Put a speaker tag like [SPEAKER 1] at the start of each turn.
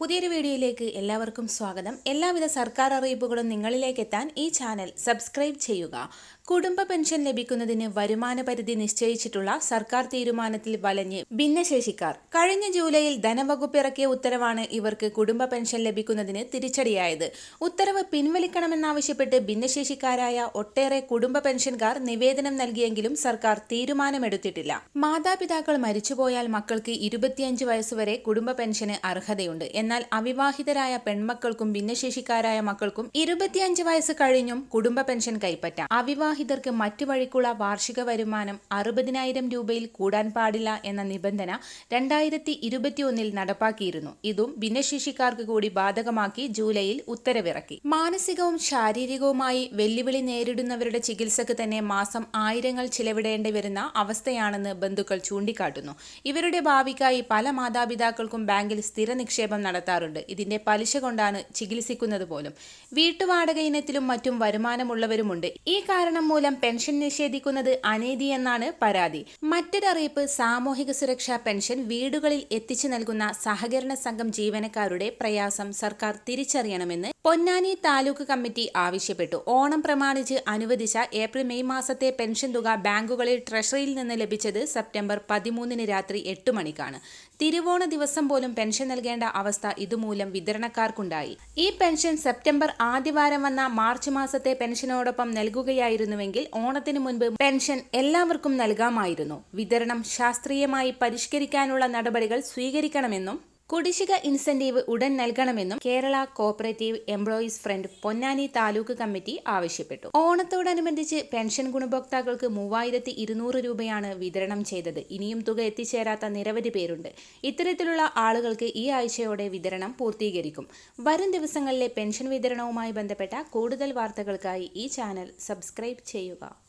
[SPEAKER 1] പുതിയൊരു വീഡിയോയിലേക്ക് എല്ലാവർക്കും സ്വാഗതം. എല്ലാവിധ സർക്കാർ അറിയിപ്പുകളും നിങ്ങളിലേക്ക് എത്താൻ ഈ ചാനൽ സബ്സ്ക്രൈബ് ചെയ്യുക. കുടുംബ പെൻഷൻ ലഭിക്കുന്നതിന് വരുമാന പരിധി നിശ്ചയിച്ചിട്ടുള്ള സർക്കാർ തീരുമാനത്തിൽ വലഞ്ഞ് ഭിന്നശേഷിക്കാർ. കഴിഞ്ഞ ജൂലൈയിൽ ധനവകുപ്പ് ഇറക്കിയ ഉത്തരവാണ് ഇവർക്ക് കുടുംബ പെൻഷൻ ലഭിക്കുന്നതിന് തിരിച്ചടിയായത്. ഉത്തരവ് പിൻവലിക്കണമെന്നാവശ്യപ്പെട്ട് ഭിന്നശേഷിക്കാരായ ഒട്ടേറെ കുടുംബ പെൻഷൻകാർ നിവേദനം നൽകിയെങ്കിലും സർക്കാർ തീരുമാനമെടുത്തിട്ടില്ല. മാതാപിതാക്കൾ മരിച്ചുപോയാൽ മക്കൾക്ക് ഇരുപത്തിയഞ്ച് വയസ്സുവരെ കുടുംബ പെൻഷന് അർഹതയുണ്ട്. എന്നാൽ അവിവാഹിതരായ പെൺമക്കൾക്കും ഭിന്നശേഷിക്കാരായ മക്കൾക്കും ഇരുപത്തിയഞ്ച് വയസ്സ് കഴിഞ്ഞും കുടുംബ പെൻഷൻ കൈപ്പറ്റാം. അവിവാഹിതർക്ക് മറ്റു വഴിക്കുള്ള വാർഷിക വരുമാനം അറുപതിനായിരം രൂപയിൽ കൂടാൻ പാടില്ല എന്ന നിബന്ധന രണ്ടായിരത്തി ഇരുപത്തിയൊന്നിൽ നടപ്പാക്കിയിരുന്നു. ഇതും ഭിന്നശേഷിക്കാർക്ക് കൂടി ബാധകമാക്കി ജൂലൈയിൽ ഉത്തരവിറക്കി. മാനസികവും ശാരീരികവുമായി വെല്ലുവിളി നേരിടുന്നവരുടെ ചികിത്സക്ക് തന്നെ മാസം ആയിരങ്ങൾ ചിലവിടേണ്ടി വരുന്ന അവസ്ഥയാണെന്ന് ബന്ധുക്കൾ ചൂണ്ടിക്കാട്ടുന്നു. ഇവരുടെ ഭാവിക്കായി പല മാതാപിതാക്കൾക്കും ബാങ്കിൽ സ്ഥിര നിക്ഷേപം നടത്താറുണ്ട്. ഇതിന്റെ പലിശ കൊണ്ടാണ് ചികിത്സിക്കുന്നത് പോലും. വീട്ടുവാടക ഇനത്തിലും മറ്റും വരുമാനമുള്ളവരുമുണ്ട്. ഈ കാരണം മൂലം പെൻഷൻ നിഷേധിക്കുന്നത് അനീതി എന്നാണ് പരാതി. മറ്റൊരറിയിപ്പ് സാമൂഹിക സുരക്ഷാ പെൻഷൻ വീടുകളിൽ എത്തിച്ചു നൽകുന്ന സഹകരണ സംഘം ജീവനക്കാരുടെ പ്രയാസം സർക്കാർ തിരിച്ചറിയണമെന്ന് പൊന്നാനി താലൂക്ക് കമ്മിറ്റി ആവശ്യപ്പെട്ടു. ഓണം പ്രമാണിച്ച് അനുവദിച്ച ഏപ്രിൽ മെയ് മാസത്തെ പെൻഷൻ തുക ബാങ്കുകളിൽ ട്രഷറിയിൽ നിന്ന് ലഭിച്ചത് സെപ്റ്റംബർ പതിമൂന്നിന് രാത്രി എട്ട് മണിക്കാണ്. തിരുവോണ ദിവസം പോലും പെൻഷൻ നൽകേണ്ട അവസ്ഥ ഇതുമൂലം വിതരണക്കാർക്കുണ്ടായി. ഈ പെൻഷൻ സെപ്റ്റംബർ ആദ്യവാരം വന്ന മാർച്ച് മാസത്തെ പെൻഷനോടൊപ്പം നൽകുകയായിരുന്നുവെങ്കിൽ ഓണത്തിന് മുൻപ് പെൻഷൻ എല്ലാവർക്കും നൽകാമായിരുന്നു. വിതരണം ശാസ്ത്രീയമായി പരിഷ്കരിക്കാനുള്ള നടപടികൾ സ്വീകരിക്കണമെന്നും കുടിശ്ശിക ഇൻസെന്റീവ് ഉടൻ നൽകണമെന്നും Kerala cooperative employees front Ponnani taluk committee ആവശ്യപ്പെട്ടു. ഓണത്തോടനുബന്ധിച്ച് പെൻഷൻ ഗുണഭോക്താക്കൾക്ക് മൂവായിരത്തി ഇരുന്നൂറ് രൂപയാണ് വിതരണം ചെയ്തത്. ഇനിയും തുക എത്തിച്ചേരാത്ത നിരവധി പേരുണ്ട്. ഇത്തരത്തിലുള്ള ആളുകൾക്ക് ഈ ആഴ്ചയോടെ വിതരണം പൂർത്തീകരിക്കും. വരും ദിവസങ്ങളിലെ പെൻഷൻ വിതരണവുമായി ബന്ധപ്പെട്ട കൂടുതൽ വാർത്തകൾക്കായി ഈ ചാനൽ സബ്സ്ക്രൈബ് ചെയ്യുക.